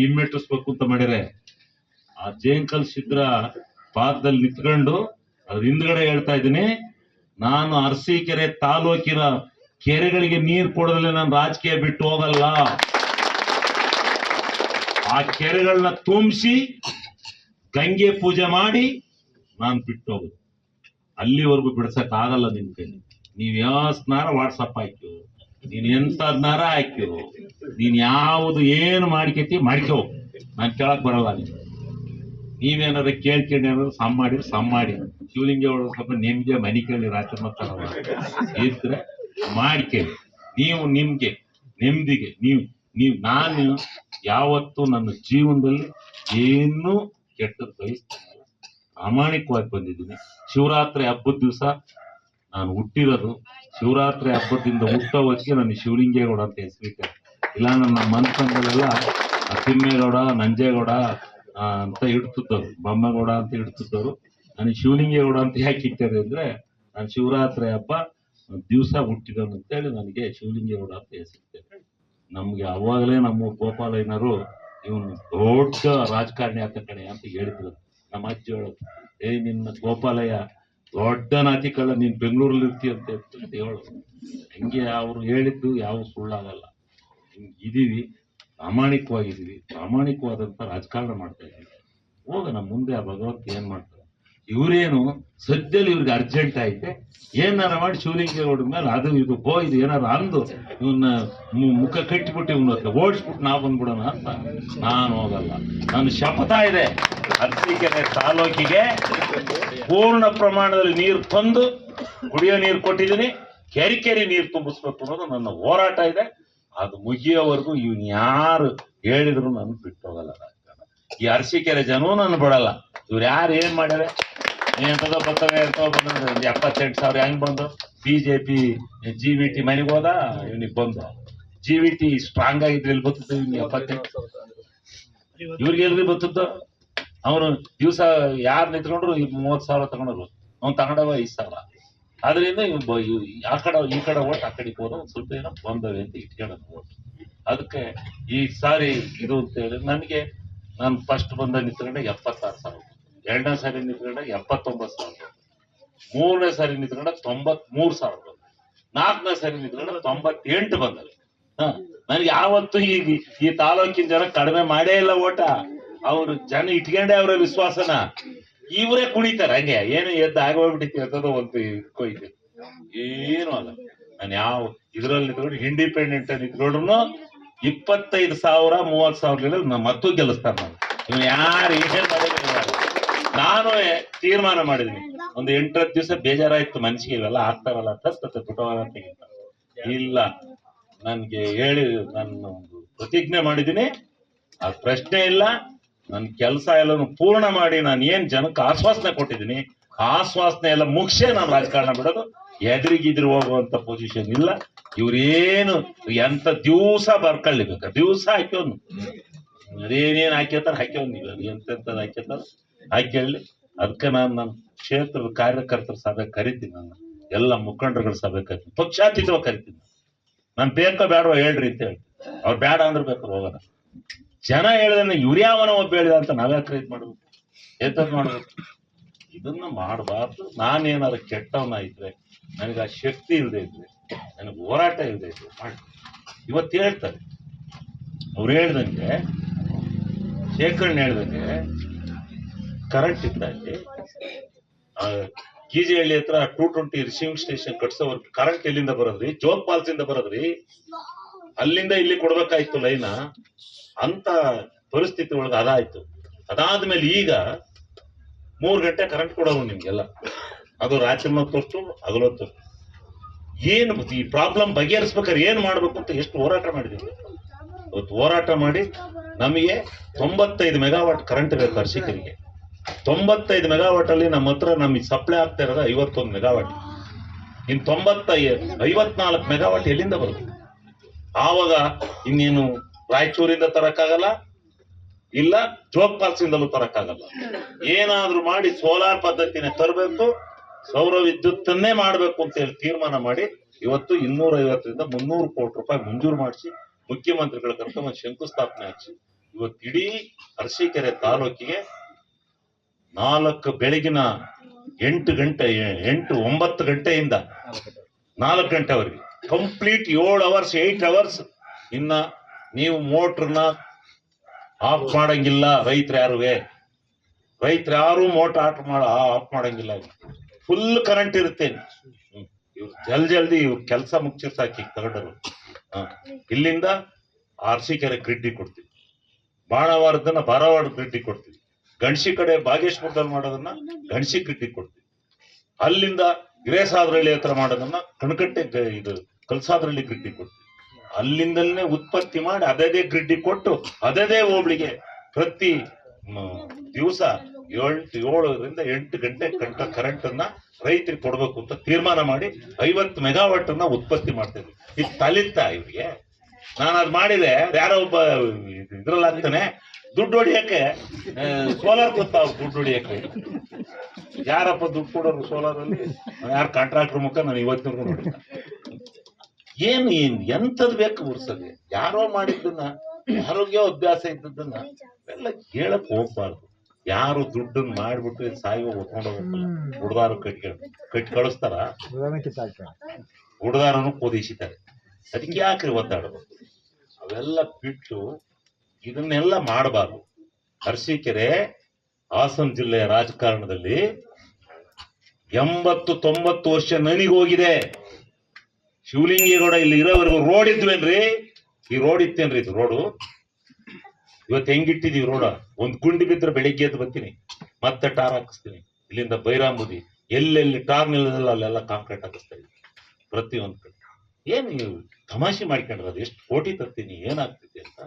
ಹಿಮ್ಮೆಟ್ಟಿಸ್ಬೇಕು ಅಂತ ಮಾಡಿದ್ರೆ, ಆ ಜೇಂಕಲ್ ಸಿದ್ರ ಪಾದದಲ್ಲಿ ನಿಂತ್ಕೊಂಡು ಅದ್ರ ಹಿಂದ್ಗಡೆ ಹೇಳ್ತಾ ಇದ್ದೀನಿ, ನಾನು ಅರಸೀಕೆರೆ ತಾಲೂಕಿನ ಕೆರೆಗಳಿಗೆ ನೀರು ಕೊಡೋದ್ರಲ್ಲಿ ನಾನು ರಾಜಕೀಯ ಬಿಟ್ಟು ಹೋಗಲ್ಲ. ಆ ಕೆರೆಗಳನ್ನ ತುಂಬಿಸಿ ಗಂಗೆ ಪೂಜೆ ಮಾಡಿ ನಾನು ಬಿಟ್ಟು ಹೋಗುದು. ಅಲ್ಲಿವರೆಗೂ ಬಿಡ್ಸಕ್ ಆಗಲ್ಲ ನಿಮ್ ಕೈಲಿ. ನೀವ್ ಯಾವ ಸ್ನಾರ ವಾಟ್ಸಪ್ ಹಾಕ್ಯೋ, ನೀನ್ ಎಂತದ್ನಾರ ಹಾಕ್ಯು ನೀನ್ ಯಾವುದು ಏನು ಮಾಡ್ಕೈತಿ ಮಾಡ್ಕೋ. ನಾನು ಕೇಳಕ್ ಬರಲ್ಲ ನೀನು. ನೀವೇನಾರ ಕೇಳ್ಕೊಂಡು ಏನಾದ್ರು ಸಮ್ ಮಾಡಿ ಸಮ್ ಮಾಡಿ. ಶಿವಲಿಂಗೇಗೌಡರು ಸ್ವಲ್ಪ ನಿಮ್ಗೆ ಮನೆ ಕೇಳಿ ರಾತ್ರಿ ಮತ್ತ ಇದ್ರೆ ಮಾಡ್ಕೇಳಿ. ನೀವು ನಿಮ್ಗೆ, ನೆಮ್ಮದಿಗೆ, ನೀವು ನೀವು, ನಾನು ಯಾವತ್ತು ನನ್ನ ಜೀವನದಲ್ಲಿ ಏನೂ ಕೆಟ್ಟದ್ದು ಬಯಸ್ತೀನಿ ಪ್ರಾಮಾಣಿಕವಾಗಿ ಬಂದಿದ್ದೀನಿ. ಶಿವರಾತ್ರಿ ಹಬ್ಬದ ದಿವಸ ನಾನು ಹುಟ್ಟಿರೋದು. ಶಿವರಾತ್ರಿ ಹಬ್ಬದಿಂದ ಹುಟ್ಟೋ ಹೊತ್ತಿಗೆ ನನಗೆ ಶಿವಲಿಂಗೇಗೌಡ ಅಂತ ಹೆಸರಿಟ್ಟೆ. ಇಲ್ಲ ನಮ್ಮ ಮನ್ಸಂದಲೆಲ್ಲ ತಿಮ್ಮೇಗೌಡ ನಂಜೇಗೌಡ ಅಂತ ಇಡ್ತಿದ್ದವ್ರು. ಬೊಮ್ಮೇಗೌಡ ಅಂತ ಇಡ್ತಿದ್ದವ್ರು. ನನಗೆ ಶಿವಲಿಂಗೇಗೌಡ ಅಂತ ಯಾಕೆ ಇಟ್ಟಾರೆ ಅಂದ್ರೆ, ನಾನು ಶಿವರಾತ್ರಿ ಹಬ್ಬ ದಿವಸ ಹುಟ್ಟಿದವನು ಅಂತೇಳಿ ನನಗೆ ಶಿವಲಿಂಗೇಗೌಡ ಅಂತ ಹೆಸರು ನಮ್ಗೆ ಅವಾಗಲೇ ನಮ್ಮ ಗೋಪಾಲಯ್ಯನವರು, ಇವನು ದೊಡ್ಡ ರಾಜಕಾರಣಿ ಆತ ಕಣೆ ಅಂತ ಹೇಳಿದ್ರು. ನಮ್ಮ ಅಜ್ಜಿ ಹೇಳೋದು, ಏ, ನಿನ್ನ ಗೋಪಾಲಯ್ಯ, ದೊಡ್ಡ ನಾತಿಕಳ್ಳ ನೀನ್ ಬೆಂಗಳೂರಲ್ಲಿ ಇರ್ತೀಯ ಅಂತ ಹೇಳ್ತಾರೆ. ಹೇಳೋದು. ಹಂಗೆ ಅವ್ರು ಹೇಳಿದ್ದು ಯಾವ ಸುಳ್ಳಾಗಲ್ಲ. ಇದೀವಿ ಪ್ರಾಮಾಣಿಕವಾಗಿದ್ದೀವಿ ಪ್ರಾಮಾಣಿಕವಾದಂಥ ರಾಜಕಾರಣ ಮಾಡ್ತಾ ಇದೀವಿ ಹೋಗೋಣ ಮುಂದೆ ಆ ಭಗವಂತ ಏನು ಮಾಡ್ತಾರೆ ಇವರೇನು ಸದ್ಯದಲ್ಲಿ ಇವ್ರಿಗೆ ಅರ್ಜೆಂಟ್ ಐತೆ ಏನಾರ ಮಾಡಿ ಶಿವಲಿಂಗೇಗೌಡ ಮೇಲೆ ಅದು ಇದು ಹೋ ಇದು ಏನಾರ ಅಂದು ಇವನ್ನ ಮುಖ ಕಟ್ಟಿಬಿಟ್ಟು ಇವನ್ನ ಓಡಿಸ್ಬಿಟ್ಟು ನಾ ಬಂದ್ಬಿಡೋಣ ಅಂತ. ನಾನು ಹೋಗಲ್ಲ. ನನ್ನ ಶಪಥ ಇದೆ. ಅರಸೀಕೆರೆ ತಾಲೂಕಿಗೆ ಪೂರ್ಣ ಪ್ರಮಾಣದಲ್ಲಿ ನೀರು ತಂದು ಕುಡಿಯೋ ನೀರು ಕೊಟ್ಟಿದ್ದೀನಿ. ಕೆರೆ ಕೆರೆ ನೀರು ತುಂಬಿಸ್ಬೇಕು ಅನ್ನೋದು ನನ್ನ ಹೋರಾಟ ಇದೆ. ಅದು ಮುಗಿಯೋವರೆಗೂ ಇವ್ನ ಯಾರು ಹೇಳಿದ್ರು ನಾನು ಬಿಟ್ಟೋಗಲ್ಲ ರಾಜಕಾರಣ. ಈ ಅರಸಿಕೆರೆ ಜನೂ ನಾನು ಬಿಡಲ್ಲ. ಇವ್ರು ಯಾರು ಏನ್ ಮಾಡ್ಯಾರೆ? ಎಂತದೋ ಬರ್ತವೆ ಎಂತದೋ ಬಂದ್ರೆ ಎಪ್ಪತ್ತೆಂಟು ಸಾವಿರ ಹೆಂಗ್ ಬಂದು? ಬಿಜೆಪಿ ಜಿ ವಿ ಟಿ ಮನೆಗೆ ಹೋದ, ಇವನಿಗೆ ಬಂದು. ಜಿ ವಿ ಟಿ ಸ್ಟ್ರಾಂಗ್ ಆಗಿದ್ರೆ ಇಲ್ಲಿ ಬರ್ತದೆ ಇವ್ನಿಗೆ ಎಪ್ಪತ್ತೆಂಟು? ಇವ್ರಿಗೆ ಎಲ್ರಿ ಬರ್ತದ? ಅವನು ದಿವಸ ಯಾರು ನಿಂತ್ಕೊಂಡ್ರು ಮೂವತ್ತು ಮೂವತ್ ಸಾವಿರ ತಗೊಂಡ್ರು. ಅವ್ನು ತಗೊಂಡವ ಐದ್ ಸಾವಿರ. ಅದರಿಂದ ಇವ್ ಆ ಕಡೆ, ಈ ಕಡೆ ಓಟ್, ಆ ಕಡೆ ಹೋದ ಒಂದ್ ಸ್ವಲ್ಪ ಏನೋ ಬಂದವೆ ಅಂತ ಇಟ್ಕೊಳ್ಳೋದು ಓಟ್. ಅದಕ್ಕೆ ಈ ಸಾರಿ ಇದು ಅಂತ ಹೇಳಿ ನನಗೆ ನಾನು ಫಸ್ಟ್ ಬಂದ ನಿಂತ್ಕೊಂಡೆ ಎಪ್ಪತ್ತಾರು ಸಾವಿರ ಎರಡನೇ ಸಾರಿ ನಿಂತ್ಕೊಂಡೆ ಎಪ್ಪತ್ತೊಂಬತ್ತು ಸಾವಿರ ಮೂರನೇ ಸಾರಿ ನಿಂತ್ಕೊಂಡೆ ತೊಂಬತ್ ಮೂರ್ ಸಾವಿರ ಬಂದ ನಾಲ್ಕನೇ ಸಾರಿ ನಿಂತ್ಕೊಂಡೆ ತೊಂಬತ್ತೆಂಟು ಬಂದವೆ. ಹ, ನನಗೆ ಯಾವತ್ತೂ ಈ ಈ ತಾಲೂಕಿನ ಜನ ಕಡಿಮೆ ಮಾಡೇ ಇಲ್ಲ ಓಟ. ಅವ್ರು ಜನ ಇಟ್ಕೊಂಡೆ ಅವರ ವಿಶ್ವಾಸನ. ಇವರೇ ಕುಣಿತಾರೆ, ಹಂಗೆ. ಏನು ಎದ್ದು ಆಗೋಗ್ಬಿಟ್ಟಿತ್ತು ಎತ್ತದೋ ಒಂದು ಕೊಯ್ದು ಏನು ಅಲ್ಲ. ನಾನು ಯಾವ ಇದ್ರಲ್ಲಿ ನಿಂತ್ಕೊಂಡು ಇಂಡಿಪೆಂಡೆಂಟ್ ನಿಂತ್ಕೊಂಡ್ರು ಇಪ್ಪತ್ತೈದು ಸಾವಿರ, ಮೂವತ್ತು ಸಾವಿರ ಮತ್ತೂ ಗೆಲ್ಲಿಸ್ತಾರೆ ನಾನು. ಇವ್ನು ಯಾರು ಏನ್ ನಾನು ತೀರ್ಮಾನ ಮಾಡಿದೀನಿ. ಒಂದು ಎಂಟತ್ತು ದಿವಸ ಬೇಜಾರಾಯ್ತು ಮನ್ಸಿಗೆ, ಇವೆಲ್ಲ ಆಗ್ತಾರಲ್ಲ ತಸ್ತತೆ ತೆಗಿತ ಇಲ್ಲ. ನನ್ಗೆ ಹೇಳಿ ನಾನು ಪ್ರತಿಜ್ಞೆ ಮಾಡಿದ್ದೀನಿ ಆ ಪ್ರಶ್ನೆ ಇಲ್ಲ. ನನ್ನ ಕೆಲಸ ಎಲ್ಲಾನು ಪೂರ್ಣ ಮಾಡಿ ನಾನು ಏನ್ ಜನಕ್ಕೆ ಆಶ್ವಾಸನೆ ಕೊಟ್ಟಿದ್ದೀನಿ, ಆಶ್ವಾಸನೆ ಎಲ್ಲ ಮುಗಿಸೇ ನಾನು ರಾಜಕಾರಣ ಬಿಡೋದು. ಎದುರಿಗಿದ್ರು ಹೋಗುವಂತ ಪೊಸಿಷನ್ ಇಲ್ಲ. ಇವ್ರೇನು ಎಂತ ದಿವಸ ಬರ್ಕೊಳ್ಳಿಬೇಕ. ದಿವಸ ಹಾಕ್ಯವನು ಅದೇನೇನ್ ಹಾಕ್ಯತಾರ ಹಾಕ್ಯವನ್ ಇವ್ರು ಎಂತೆಂತ ಹಾಕ್ಯತಾರ? ಹಾಕ್ಯಳ್ಳಿ ಅದಕ್ಕೆ ನಾನು ನನ್ನ ಕ್ಷೇತ್ರದ ಕಾರ್ಯಕರ್ತರ ಸಭೆ ಕರಿತೀನಿ ನಾನು. ಎಲ್ಲ ಮುಖಂಡರುಗಳ ಸಭೆ ಕರಿತೀನಿ. ಪಕ್ಷಾತೀತವಾಗಿ ಕರಿತೀನಿ. ನಾನು ಬೇಕೋ ಬೇಡವೋ ಹೇಳ್ರಿ ಅಂತ ಹೇಳಿ ಅವ್ರು ಬೇಡ ಅಂದ್ರೆ ಬೇಕಾದ್ರೆ ಹೋಗೋಣ ಜನ ಹೇಳಿದ್ರೆ ಯೂರಿಯಾವನ ಯಾವನ ಒಬ್ಬ ಹೇಳಿದ ಅಂತ ನಾವ್ಯಾಕೆ ಇದು ಮಾಡ್ಬೇಕು. ಎಂತದ್ ಮಾಡ್ಬೇಕು? ಇದನ್ನ ಮಾಡಬಾರ್ದು. ನಾನೇನಾದ್ರು ಕೆಟ್ಟವನ ಇದ್ರೆ, ನನಗೆ ಆ ಶಕ್ತಿ ಇಲ್ಲದೆ ಇದ್ರೆ, ನನಗೆ ಹೋರಾಟ ಇಲ್ಲದೆ ಇದ್ರೆ ಮಾಡಿ ಇವತ್ತು ಹೇಳ್ತಾರೆ. ಅವ್ರು ಹೇಳ್ದಂಗೆ ಶೇಖರಣೆ ಹೇಳ್ದಂಗೆ ಕರೆಂಟ್ ಇದ್ದಲ್ಲಿ ಕೆ ಜಿ ಹಳ್ಳಿ ಹತ್ರ ಟೂ ಟ್ವೆಂಟಿ ರಿಸೀವಿಂಗ್ ಸ್ಟೇಷನ್ ಕಟ್ಸೋವರ್ಗು ಕರೆಂಟ್ ಎಲ್ಲಿಂದ ಬರೋದ್ರಿ? ಜೋಗ್ ಫಾಲ್ಸ್ ಇಂದ ಬರೋದ್ರಿ? ಅಲ್ಲಿಂದ ಇಲ್ಲಿ ಕೊಡ್ಬೇಕಾಯ್ತು ಲೈನ ಅಂತ ಪರಿಸ್ಥಿತಿ ಒಳಗೆ ಅದಾಯ್ತು. ಅದಾದ್ಮೇಲೆ ಈಗ ಮೂರು ಗಂಟೆ ಕರೆಂಟ್ ಕೊಡೋರು ನಿಮ್ಗೆಲ್ಲ. ಅದು ರಾತ್ರಿ ಹೊತ್ತು ತೋರಿಸ್ತು ಏನು ಈ ಪ್ರಾಬ್ಲಮ್ ಬಗೆಹರಿಸ್ಬೇಕಾದ್ರೆ ಏನು ಮಾಡ್ಬೇಕು ಅಂತ ಎಷ್ಟು ಹೋರಾಟ ಮಾಡಿದೀವಿ. ಇವತ್ತು ಹೋರಾಟ ಮಾಡಿ ನಮಗೆ ತೊಂಬತ್ತೈದು ಮೆಗಾವಾಟ್ ಕರೆಂಟ್ ಬೇಕು ಅರ್ಶಿಕರಿಗೆ ತೊಂಬತ್ತೈದು ಮೆಗಾವಾಟ್ ಅಲ್ಲಿ ನಮ್ಮ ಹತ್ರ ನಮಗೆ ಸಪ್ಲೈ ಆಗ್ತಾ ಇರೋದು ಐವತ್ತೊಂದು ಮೆಗಾವಾಟ್. ಇನ್ನು ತೊಂಬತ್ತೈ, ಐವತ್ನಾಲ್ಕು ಮೆಗಾವಾಟ್ ಎಲ್ಲಿಂದ ಬರುತ್ತೆ? ಆವಾಗ ಇನ್ನೇನು ರಾಯಚೂರಿಂದ ತರಕ್ಕಾಗಲ್ಲ, ಇಲ್ಲ ಜೋಗ್ ಫಾಲ್ಸ್ ಇಂದಲೂ ತರಕ್ಕಾಗಲ್ಲ. ಏನಾದ್ರೂ ಮಾಡಿ ಸೋಲಾರ್ ಪದ್ಧತಿನೇ ತರಬೇಕು, ಸೌರ ವಿದ್ಯುತ್ತನ್ನೇ ಮಾಡಬೇಕು ಅಂತ ಹೇಳಿ ತೀರ್ಮಾನ ಮಾಡಿ ಇವತ್ತು ಇನ್ನೂರ ಐವತ್ತರಿಂದ ಮುನ್ನೂರು ಕೋಟಿ ರೂಪಾಯಿ ಮಂಜೂರು ಮಾಡಿಸಿ ಮುಖ್ಯಮಂತ್ರಿಗಳ ಕರ್ಕೊಂಡು ಒಂದು ಶಂಕುಸ್ಥಾಪನೆ ಹಾಕಿ ಇವತ್ತು ಇಡೀ ಅರಸೀಕೆರೆ ತಾಲೂಕಿಗೆ ನಾಲ್ಕು ಬೆಳಗಿನ ಎಂಟು ಗಂಟೆ, ಎಂಟು ಒಂಬತ್ತು ಗಂಟೆಯಿಂದ ನಾಲ್ಕು ಗಂಟೆವರೆಗೆ. ಕಂಪ್ಲೀಟ್ ಏಳು ಅವರ್ಸ್ ಏಟ್ ಅವರ್ಸ್ ಇನ್ನ ನೀವು ಮೋಟ್ರನ್ನ ಆಫ್ ಮಾಡಂಗಿಲ್ಲ ರೈತರು ಯಾರುವೆ ರೈತರು ಯಾರು ಮೋಟರ್ ಆಟ ಮಾಡ, ಆಫ್ ಮಾಡಂಗಿಲ್ಲ. ಫುಲ್ ಕರೆಂಟ್ ಇರುತ್ತೆ. ಇವ್ರು ಜಲ್ ಜಲ್ದಿ ಇವ್ರು ಕೆಲಸ ಮುಗಿಸಿ ಸಾಕಿ ಕರಡರು. ಇಲ್ಲಿಂದ ಆರ್ಸಿಕೆರೆ ಗ್ರಿಡ್ಡಿ ಕೊಡ್ತೀವಿ. ಬಾಣವಾರದನ್ನ ಬಾರವಾಡ ಗ್ರಿಡ್ಡಿ ಕೊಡ್ತೀವಿ. ಗಣಸಿ ಕಡೆ ಬಾಗೇಶ್ವರದಲ್ಲಿ ಮಾಡೋದನ್ನ ಗಣಸಿ ಗ್ರಿಡ್ಡಿ ಕೊಡ್ತೀವಿ. ಅಲ್ಲಿಂದ ಹಿರೇಸಾದ್ರಳ್ಳಿ ಹತ್ರ ಮಾಡೋದನ್ನ ಕಣಕಟ್ಟೆ ಇದು ಕಲ್ಸಾದ್ರಳ್ಳಿ ಗ್ರಿಡ್ಡಿ ಕೊಡ್ತೀವಿ. ಅಲ್ಲಿಂದಲೇ ಉತ್ಪತ್ತಿ ಮಾಡಿ ಅದೇ ಗ್ರಿಡ್ಡಿ ಕೊಟ್ಟು ಅದೇ ಹೋಬಳಿಗೆ ಪ್ರತಿ ದಿವಸ ಏಳು ಏಳರಿಂದ ಎಂಟು ಗಂಟೆ ಗಂಟ ಕರೆಂಟ್ ಅನ್ನ ರೈತರಿಗೆ ಕೊಡ್ಬೇಕು ಅಂತ ತೀರ್ಮಾನ ಮಾಡಿ ಐವತ್ತು ಮೆಗಾವಾಟ್ ಅನ್ನ ಉತ್ಪತ್ತಿ ಮಾಡ್ತೇವೆ ಇದು ತಲಿತ ಇವ್ರಿಗೆ. ನಾನು ಅದ್ ಮಾಡಿದೆ, ಯಾರೋ ಒಬ್ಬ ಇದ್ರಲ್ಲಿ ಆಗ್ತಾನೆ, ದುಡ್ಡು ಹೊಡಿಯಕ್ಕೆ ಸೋಲಾರ್ ಗೊತ್ತಾವ್ ದುಡ್ಡು ಹೊಡಿಯಕ್ಕೆ? ಯಾರಪ್ಪ ದುಡ್ಡು ಕೊಡೋರು ಸೋಲಾರ್ ಅಲ್ಲಿ? ಯಾರು ಕಾಂಟ್ರಾಕ್ಟರ್ ಮುಖ? ನಾನು ನೋಡಿಲ್ಲ. ಏನು ಏನ್ ಎಂತದ್ ಬೇಕು ಉರ್ಸದೆ ಯಾರೋ ಮಾಡಿದ್ದನ್ನ ಆರೋಗ್ಯ ಅಭ್ಯಾಸ ಇದ್ದದನ್ನ ಎಲ್ಲ ಹೇಳಕ್ ಹೋಗ್ಬಾರ್ದು. ಯಾರು ದುಡ್ಡನ್ನ ಮಾಡ್ಬಿಟ್ಟು ಸಾಯುವ ಹೊತ್ಕೊಂಡು ಹೋಗ್ಬೇಕಲ್ಲ ಹುಡ್ದಾರು ಕಟ್ಟಿ ಕಟ್ ಕಳಿಸ್ತಾರ? ಹುಡ್ದಾರನು ಕೋದಿಸಿದ್ದಾರೆ. ಅದಕ್ಕೆ ಯಾಕ್ರಿ ಒದ್ದಾಡೋದು? ಅವೆಲ್ಲ ಬಿಟ್ಟು ಇದನ್ನೆಲ್ಲ ಮಾಡಬಾರ್ದು. ಅರಸೀಕೆರೆ ಹಾಸನ ಜಿಲ್ಲೆಯ ರಾಜಕಾರಣದಲ್ಲಿ ಎಂಬತ್ತು ತೊಂಬತ್ತು ವರ್ಷ ನನಿಗೋಗಿದೆ. ಶಿವಲಿಂಗೇಗೌಡ ಇಲ್ಲಿ ಇರೋವರೆಗೂ ರೋಡ್ ಇದ್ವೇನ್ರಿ ಈ ರೋಡ್ ಇತ್ತೇನ್ರಿ ಇದು ರೋಡು ಇವತ್ತು ಹೆಂಗಿಟ್ಟಿದೀವಿ ರೋಡ ಒಂದ್ ಗುಂಡಿ ಬಿದ್ರೆ ಬೆಳಿಗ್ಗೆ ಎದ್ದು ಬರ್ತೀನಿ. ಮತ್ತೆ ಟಾರ್ ಹಾಕಿಸ್ತೀನಿ. ಇಲ್ಲಿಂದ ಬೈರಾಂಬುದಿ ಎಲ್ಲೆಲ್ಲಿ ಟಾರ್ ನಿಲ್ಲದಲ್ಲ ಅಲ್ಲೆಲ್ಲ ಕಾಂಕ್ರೀಟ್ ಹಾಕಿಸ್ತಾ ಇದ್ವಿ ಪ್ರತಿಯೊಂದು ಕಡೆ. ಏನ್ ತಮಾಷೆ ತಮಾಷೆ ಅದು ಎಷ್ಟು ಕೋಟಿ ತರ್ತೀನಿ, ಏನಾಗ್ತಿದೆ ಅಂತ?